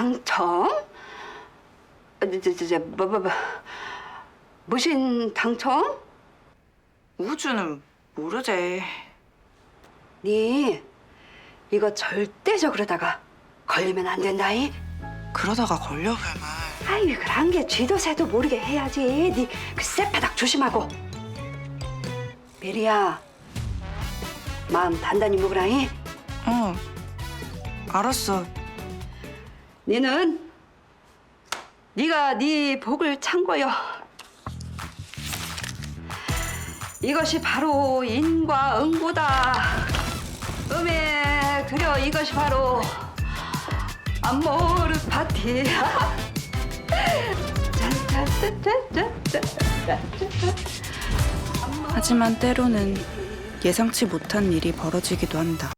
당첨? 어, 저, 저, 저, 저, 뭐, 뭐, 뭐. 무슨 당첨? 우주는 모르지. 니 이거 절대적으로다가 걸리면 안 된다이. 그러다가 걸려 그말. 아이 그런 게 쥐도 새도 모르게 해야지. 니그 쌔바닥 조심하고. 메리야, 마음 단단히 먹으라이. 어. 알았어. 니는 네가 네 복을 찬 거여. 이것이 바로 인과 응보다. 음에 그려 이것이 바로 안모르 파티. 하지만 때로는 예상치 못한 일이 벌어지기도 한다.